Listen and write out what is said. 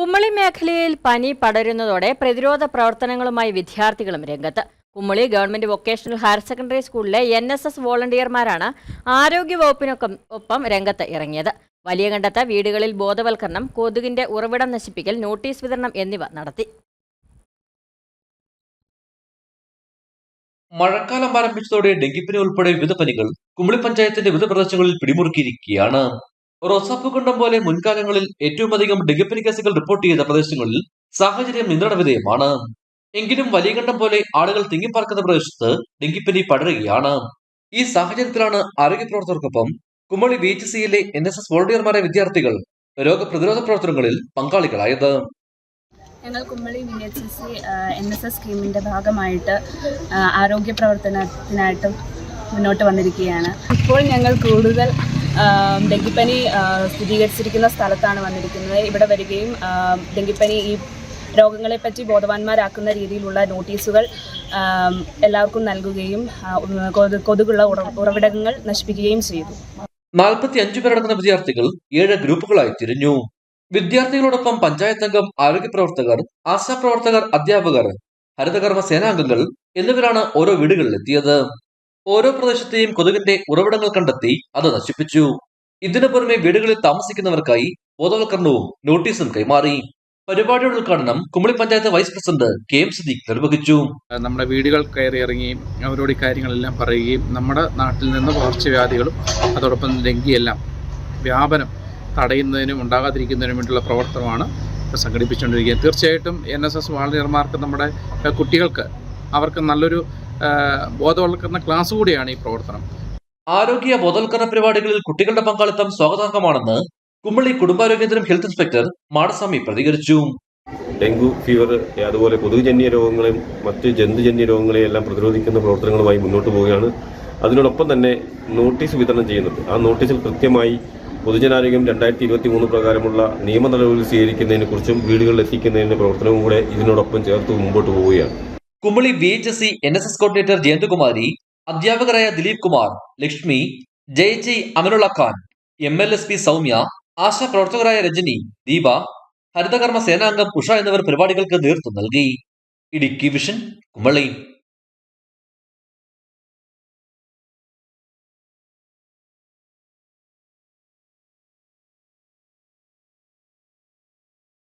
കുമ്മളി മേഖലയിൽ പനി പടരുന്നതോടെ പ്രതിരോധ പ്രവർത്തനങ്ങളുമായി വിദ്യാർത്ഥികളും രംഗത്ത്. Kumily government vocational higher secondary സ്കൂളിലെ എൻ എസ് എസ് വോളണ്ടിയർമാരാണ് ആരോഗ്യവകുപ്പിനൊപ്പം ഒപ്പം രംഗത്ത് ഇറങ്ങിയത്. വലിയ കണ്ടത്ത് വീടുകളിൽ ബോധവൽക്കരണം കൊതുകിന്റെ ഉറവിടം നശിപ്പിക്കൽ നോട്ടീസ് വിതരണം എന്നിവ നടത്തി. മഴക്കാലം ആരംഭിച്ചതോടെ ഡെങ്കിപ്പനി ഉൾപ്പെടെ വിവിധ പനികൾ കുമളി പഞ്ചായത്തിന്റെ വിവിധ പ്രദേശങ്ങളിൽ പിടിമുറുക്കിയിരിക്കുകയാണ്. റോസാപ്പ് കുണ്ടം പോലെ മുൻകാലങ്ങളിൽ ഏറ്റവും അധികം ഡെങ്കിപ്പനി കേസുകൾ റിപ്പോർട്ട് ചെയ്ത പ്രദേശങ്ങളിൽ സാഹചര്യം നിയന്ത്രണ വിധേയമാണ്. എങ്കിലും വലിയ കണ്ടം പോലെ ആളുകൾ തിങ്ങിപ്പാർക്കുന്ന പ്രദേശത്ത് ഡെങ്കിപ്പനി പടരുകയാണ്. ഈ സാഹചര്യത്തിലാണ് ആരോഗ്യ പ്രവർത്തകർക്കൊപ്പം കുമളി ബി എച്ച് സിയിലെ എൻ എസ് എസ് വോളണ്ടിയർമാരായ വിദ്യാർത്ഥികൾ രോഗപ്രതിരോധ പ്രവർത്തനങ്ങളിൽ പങ്കാളികളായത്. ഞങ്ങൾ Kumily V H S C N S S സ്കീമിന്റെ ഭാഗമായിട്ട് ആരോഗ്യ പ്രവർത്തനത്തിനായിട്ട് മുന്നോട്ട് വന്നിരിക്കുകയാണ്. ഇപ്പോൾ ഞങ്ങൾ കൂടുതൽ ഡെങ്കിപ്പനി സ്ഥിരീകരിച്ചിരിക്കുന്ന സ്ഥലത്താണ് വന്നിരിക്കുന്നത്. ഇവിടെ വരികയും ഡെങ്കിപ്പനി ഈ രോഗങ്ങളെപ്പറ്റി ബോധവാന്മാരാക്കുന്ന രീതിയിലുള്ള നോട്ടീസുകൾ എല്ലാവർക്കും നൽകുകയും കൊതുകുള്ള ഉറവിടങ്ങൾ നശിപ്പിക്കുകയും ചെയ്തു. നാൽപ്പത്തി അഞ്ചു പേരടങ്ങുന്ന വിദ്യാർത്ഥികൾ ഏഴ് ഗ്രൂപ്പുകളായി തിരിഞ്ഞു. വിദ്യാർത്ഥികളോടൊപ്പം പഞ്ചായത്ത് അംഗം ആരോഗ്യ പ്രവർത്തകർ ആശാ പ്രവർത്തകർ അധ്യാപകർ ഹരിതകർമ്മ സേനാംഗങ്ങൾ എന്നിവരാണ് ഓരോ വീടുകളിൽ എത്തിയത് ഓരോ പ്രദേശത്തെയും കൊതുകിന്റെ ഉറവിടങ്ങൾ കണ്ടെത്തി അത് നശിപ്പിച്ചു. ഇതിനു പുറമെ വീടുകളിൽ താമസിക്കുന്നവർക്കായി ബോധവൽക്കരണവും നോട്ടീസും കൈമാറി. പരിപാടിയുടെ ഉദ്ഘാടനം Kumily panchayat vice president K M Siddique നിർവഹിച്ചു. നമ്മുടെ വീടുകൾ കയറി ഇറങ്ങുകയും അവരോട് കാര്യങ്ങളെല്ലാം പറയുകയും നമ്മുടെ നാട്ടിൽ നിന്ന് പകർച്ചവ്യാധികളും അതോടൊപ്പം ഡെങ്കിയെല്ലാം വ്യാപനം തടയുന്നതിനും ഉണ്ടാകാതിരിക്കുന്നതിനും വേണ്ടിയുള്ള പ്രവർത്തനമാണ് സംഘടിപ്പിച്ചുകൊണ്ടിരിക്കുന്നത്. തീർച്ചയായിട്ടും എൻ എസ് എസ് വളണ്ടിയർമാർക്ക് നമ്മുടെ കുട്ടികൾക്ക് അവർക്ക് നല്ലൊരു ബോധവൽക്കരണ ക്ലാസ് കൂടിയാണ് ഈ പ്രവർത്തനം. ആരോഗ്യ ബോധവൽക്കരണ പരിപാടികളിൽ കുട്ടികളുടെ പങ്കാളിത്തം സ്വാഗതാർഹമാണെന്ന് കുമ്പളി കുടുംബാരോഗ്യ കേന്ദ്രം ഹെൽത്ത് ഇൻസ്പെക്ടർ മാടസ്വാമി പ്രതികരിച്ചു. ഡെങ്കു ഫീവർ അതുപോലെ കൊതുകുജന്യ രോഗങ്ങളെയും മറ്റ് ജന്തുജന്യ രോഗങ്ങളെയും എല്ലാം പ്രതിരോധിക്കുന്ന പ്രവർത്തനങ്ങളുമായി മുന്നോട്ട് പോവുകയാണ്. അതിനോടൊപ്പം തന്നെ നോട്ടീസ് വിതരണം ചെയ്യുന്നുണ്ട് ആ നോട്ടീസിൽ കൃത്യമായി പൊതുജനാരോഗ്യം രണ്ടായിരത്തി ഇരുപത്തി മൂന്ന് പ്രകാരമുള്ള നിയമ നടപടികൾ സ്വീകരിക്കുന്നതിനെ കുറിച്ചും വീടുകളിൽ എത്തിക്കുന്നതിന്റെ പ്രവർത്തനവും കൂടെ ഇതിനോടൊപ്പം ചേർത്ത് മുമ്പോട്ട് പോവുകയാണ്. Kumily V H S C N S S coordinator Jayanthakumari അധ്യാപകരായ Dileep Kumar Lakshmi Jaya Jai Amanulla Khan M L S P Soumya ASHA പ്രവർത്തകരായ രജനി ദീപ ഹരിതകർമ്മ സേനാംഗം ഉഷ എന്നിവർ പരിപാടികൾക്ക് നേതൃത്വം നൽകി. ഇടുക്കി വിഷൻ കുമ്മളി